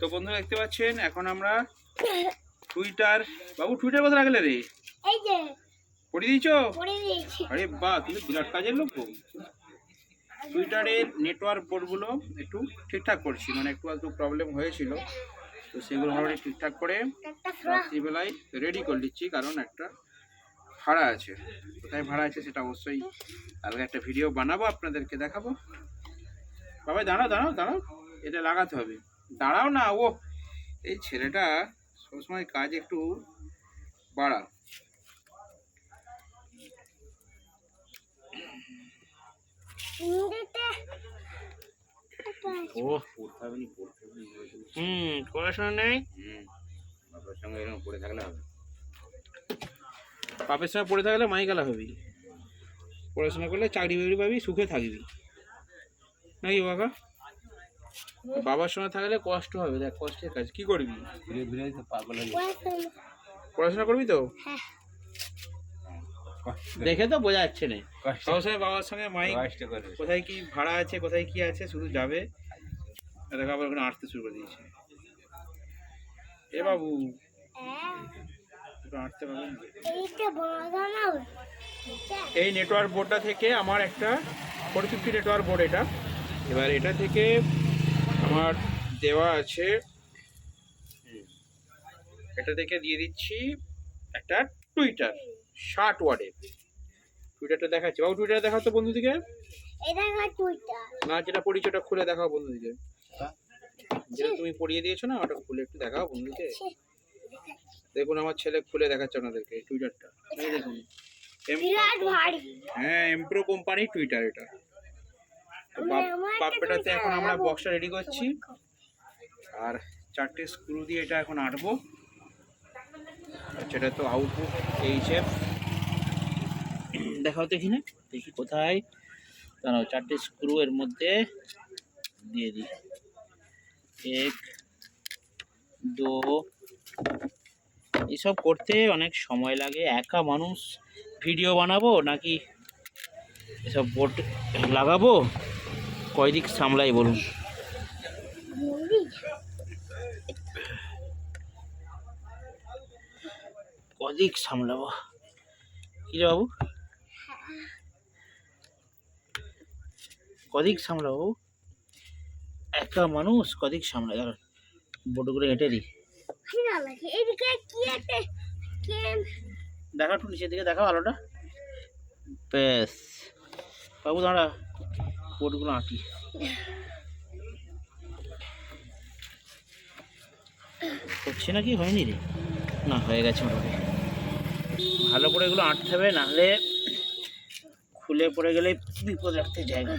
তো বন্ধুরা দেখতে পাচ্ছেন এখন আমরা টুইটার বাবু টুইটার কোথায় রাখলে রে? এই যে পড়ে দিয়েছি? আরে বাহ তুমি বিরাট কাজের লোক টুইটারের নেটওয়ার্ক বোর্ডগুলো একটু ঠিকঠাক করছি মানে একটু একটু প্রবলেম হয়েছিল। তো সেগুলো মোটামুটি ঠিকঠাক করে রাত্রিবেলায় রেডি করে দিচ্ছি কারণ একটা ভাড়া আছে। কোথায় ভাড়া আছে সেটা অবশ্যই আলাদা একটা ভিডিও বানাবো আপনাদেরকে দেখাবো। বাবা দাঁড়াও দাঁড়াও দাঁড়াও। এটা লাগাতে হবে। দাঁড়াও না ও এই ছেলেটা সবসময় কাজ একটু বাড়া হিন্দিতে ও পড়তে হবে নি পড়তে হবে হুম পড়াশোনা নেই? হুম বাবার সঙ্গে এরকম পড়ে থাকলে হবে। বাপের সঙ্গে পড়ে থাকলে মাইকালা হবি। পড়াশোনা করলে চাকরি বাকরি পাবি সুখে থাকবি। নাকি বাবা? বাবার সঙ্গে থাকলে কষ্ট হবে দেখ কষ্টের কাজ। কি করবি? ধীরে ধীরে তো পাগল হয়ে পড়াশোনা করবি তো? হ্যাঁ। দেখে তো বোঝা যাচ্ছে না। সবসময় বাবার সঙ্গে মাই কষ্ট করে কোথায় কি ভাড়া আছে কোথায় কি আছে শুধু যাবে। দেখো আবার ওখানে আসতে শুরু করে দিয়েছে। এ বাবু। এই নেটওয়ার্ক বোর্ডটা থেকে আমার একটা ফোর ফিফটি নেটওয়ার্ক বোর্ড এটা। এবার এটা থেকে আমার দেওয়া আছে। এটা থেকে দিয়ে দিচ্ছি একটা টুইটার ষাট ওয়ার্ডের টুইটারটা দেখাচ্ছি। বাবু টুইটার দেখাও তো বন্ধুদিকে। না যেটা পরিচয়টা খুলে দেখাও বন্ধুদিকে। যেটা তুমি পড়িয়ে দিয়েছ না ওটা খুলে একটু দেখাও বন্ধুকে। দেখুন আমার ছেলে খুলে দেখাচ্ছে আপনাদেরকে টুইটারটা। এই দেখুন। হ্যাঁ এমপ্রো কোম্পানি টুইটার এটা তো বাপ আমার একটা বাপ্পেটাতে Twitter এখন আমরা লাগাবো। বক্সটা রেডি করছি। আর চারটে স্ক্রু দিয়ে এটা এখন আঁটবো। সেটা তো আউটপুট এইচএফ দেখাও তো এখানে দেখি কোথায়। দাঁড়াও চারটে স্ক্রু এর মধ্যে দিয়ে দিই। এক দো এসব করতে অনেক সময় লাগে। একা মানুষ ভিডিও বানাবো নাকি এসব বোর্ড লাগাবো? কয় দিক সামলাই বলুন? কদিক সামলাবো? কি বাবু? কদিক সামলাবো? একা মানুষ কদিক সামলা সামলায়? দাঁড়ান বোর্ডগুলো এঁটে দিই দেখা একটু নিচের দিকে, দেখা ভালোটা। বেশ বাবু, দাঁড়া। বোর্ডগুলো আঁটি হচ্ছে নাকি? হয়নি রে। না হয়ে গেছে মোটামুটি। ভালো করে এগুলো আঁটতে হবে নাহলে খুলে পড়ে গেলে বিপদ রাখতে জায়গা।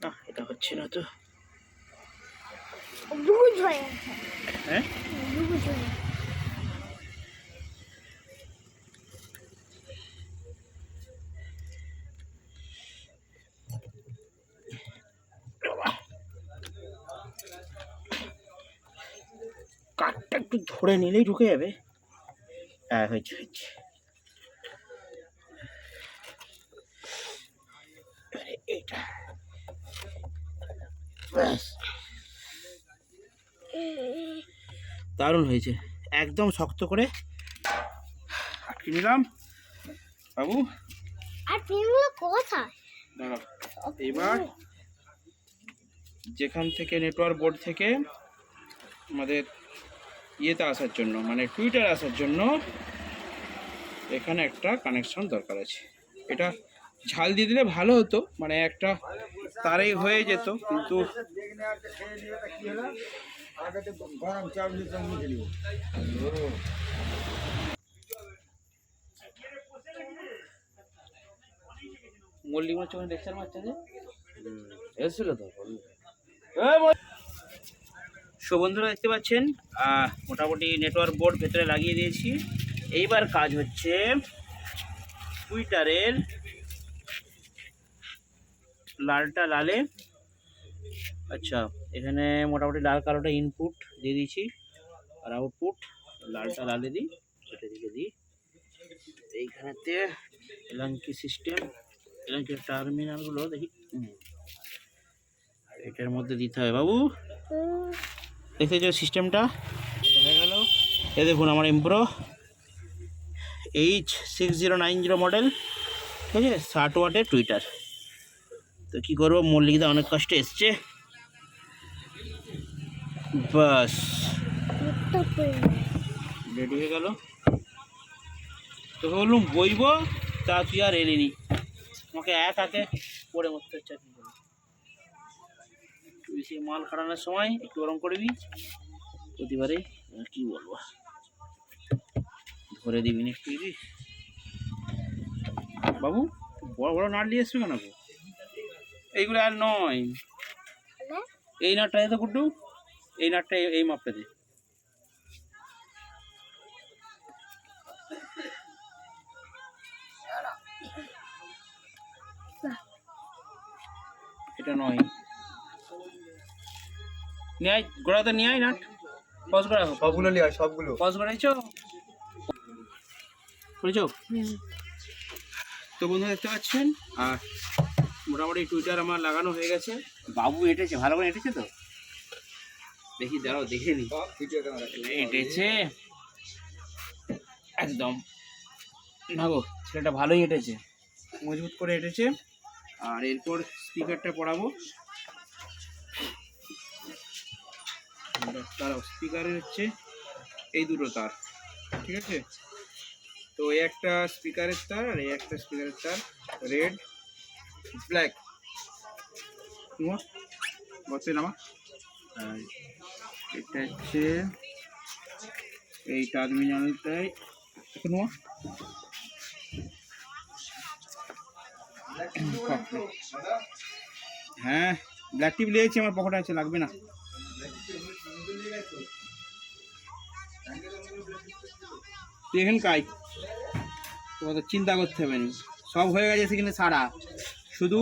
না এটা হচ্ছে না তো। হয়ে গেছে হ্যাঁ লুজ হয়ে গেছে। কাঠটা একটু ধরে নিলেই ঢুকে যাবে। হ্যাঁ হয়েছে হয়েছে। ব্যাস। দারুণ হয়েছে। একদম শক্ত করে আটকে নিলাম। বাবু? আর পেনগুলো কোথায়? দাঁড়াও। এবার যেখান থেকে নেটওয়ার্ক বোর্ড থেকে আমাদের ইয়েতে আসার জন্য মানে টুইটার আসার জন্য এখানে একটা কানেকশন দরকার আছে। এটা ঝাল দিয়ে দিলে ভালো হতো মানে একটা তারেই হয়ে যেত কিন্তু মল্লিক মাছ ওখানে দেখছেন মাছটা এসেছিল তো সো বন্ধুরা দেখতে পাচ্ছেন মোটামুটি নেটওয়ার্ক বোর্ড ভেতরে লাগিয়ে দিয়েছি। এইবার কাজ হচ্ছে টুইটারের লালটা লালে। আচ্ছা এখানে মোটামুটি লাল কালোটা ইনপুট দিয়ে দিয়েছি, আর আউটপুট লালটা লালে দিই এটা দিকে দিই। এইখানেতে এলাঙ্কি সিস্টেম এলাঙ্কি টার্মিনালগুলো দেখি। হুম। এটা এর মধ্যে দিতে হবে বাবু। দেখতে যে সিস্টেমটা হয়ে গেল। এ দেখুন আমার এমপ্রো H six zero nine zero model ঠিক আছে? ষাট ওয়াটের টুইটার তো কী করব? মল্লিকদা অনেক কষ্টে এসছে। বাস। রেডি হয়ে গেল। তোকে বললুম, বইব, তা তুই আর এলিনি আমাকে এক হাতে পড়ে মরতে হচ্ছে। সেই মাল খাটানোর সময় একটু গরম করে করবি প্রতিবারে কি বলব? ধরে দিবি একটু দিবি বাবু, বড় বড় নাট নিয়ে এসছো কেন? এইগুলো আর নয়। এই নাটটা এত কুটু এই নাটটা, এই মাপটা দে। এটা নয়। নিয়ে আয় গোড়াতে নিয়ে আয় নাট। পজ করে সবগুলো নিয়ে আয় সবগুলো। পজ করেছ? করেছ তো বন্ধু দেখতে পাচ্ছেন? আর মোটামুটি টুইটার আমার লাগানো হয়ে গেছে। বাবু এঁটেছে ভালো করে এঁটেছে তো? দেখি দাঁড়াও দেখে নি। এঁটেছে একদম। না গো ছেলেটা ভালোই এঁটেছে মজবুত করে এঁটেছে আর এরপর স্পিকারটা পড়াবো। দাঁড়াও স্পিকারের হচ্ছে এই দুটো তার, ঠিক আছে? তো এই একটা স্পিকারের তার আর এই একটা স্পিকারের তার রেড ব্ল্যাক বসে নামা এটা হচ্ছে এই টার্মিনালটাই এখন হ্যাঁ ব্ল্যাক টিপ নিয়েছি আমার পকেটে আছে, লাগবে না। তুই এখানে কাই তোমার তো চিন্তা করতে হবে না। সব হয়ে গেছে সেখানে সারা। শুধু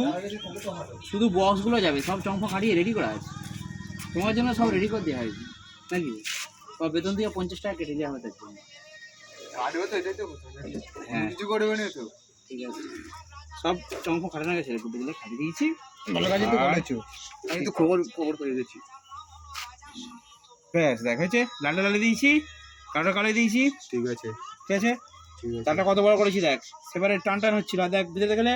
শুধু বক্সগুলো যাবে। সব চম্প কাটিয়ে রেডি করা আছে। তোমার জন্য সব রেডি করে দেওয়া হয়েছে। নাকি? তোমার বেতন দিয়ে পঞ্চাশ টাকা কেটে দেওয়া হবে তার জন্য হ্যাঁ। ঠিক আছে। সব চম্পা খাটানো গেছে খাটিয়ে দিয়েছি। ভালো কাজই তো করেছ। আমি তো খবর খবর করে গেছি। ব্যাস দেখ হয়েছে লালে লালে দিয়েছি। কালো কালো দিয়েছি। ঠিক আছে। ঠিক আছে? ঠিক আছে। তারটা কত বড় করেছি দেখ। সেবারে টান টান হচ্ছিল। দেখ বেঁধে গেলে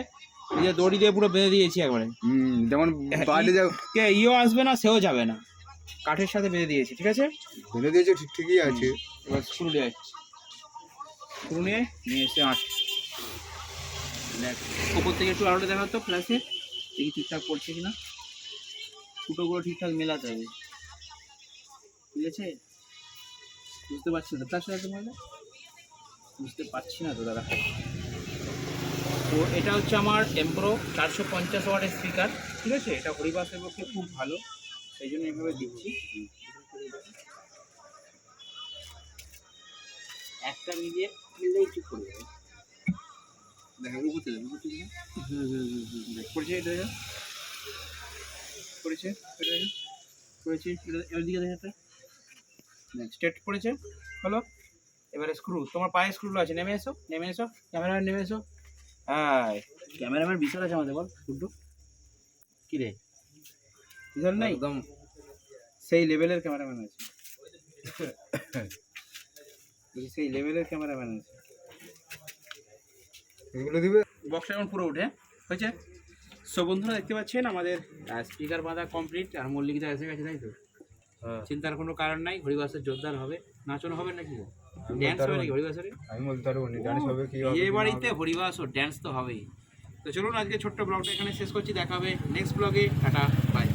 এই যে দড়ি দিয়ে পুরো বেঁধে দিয়েছি একবারে। হুম যেমন হ্যাঁ, বাইরে যাও কে ইও আসবে না সেও যাবে না। কাঠের সাথে বেঁধে দিয়েছি ঠিক আছে? বেঁধে দিয়েছ ঠিক ঠিকই আছে। এবার স্ক্রু নিয়ে। স্ক্রু নিয়ে নিয়ে এসে আট দেখ ওপর থেকে একটু আলোটা দেখা তো ফ্ল্যাশে দেখি ঠিকঠাক পড়ছে কিনা। ফুটোগুলো ঠিকঠাক মেলাতে হবে। বুঝেছে বুঝতে পারছি না। তার সাথে মহিলা? বুঝতে পারছি না তো দাদা। তো এটা হচ্ছে আমার এমপ্রো চারশো পঞ্চাশ ওয়াটের স্পিকার ঠিক আছে? এটা হরিবাসের পক্ষে খুব ভালো। সেই জন্য এভাবে দিচ্ছি। একটা নিজে মিললেই চুপ করে যাবে। দেখা করেছে এটা করেছে এটা করেছে স্ট্রেট পড়েছে হলো এবারে স্ক্রু তোমার পায়ে স্ক্রুগুলো আছে নেমে এসো নেমে এসো ক্যামেরাম্যান নেমে এসো। হ্যাঁ ক্যামেরাম্যান বিশাল আছে আমাদের বল গুড্ডু। কী রে? বিশাল নাই? একদম। সেই লেভেলের ক্যামেরাম্যান আছে। সেই লেভেলের ক্যামেরাম্যান আছে। এগুলো দিবে? বক্সটা এখন পুরো উঠে হয়েছে? সো বন্ধুরা দেখতে পাচ্ছেন আমাদের স্পিকার বাঁধা কমপ্লিট আর মল্লিকদা এসে গেছে তাই তো? চিন্তার কোনো কারণ নাই হরিবাসের জোরদার হবে। নাচন হবে নাকি? ড্যান্স হবে নাকি। হরিবাসের? আমি বলতে পারব না ড্যান্স হবে কি হবে এই বাড়িতে হরিবাস ও ড্যান্স তো হবেই। তো চলুন আজকে ছোট্ট ব্লগটা এখানে শেষ করছি দেখাবে নেক্সট ব্লগে। Tata bye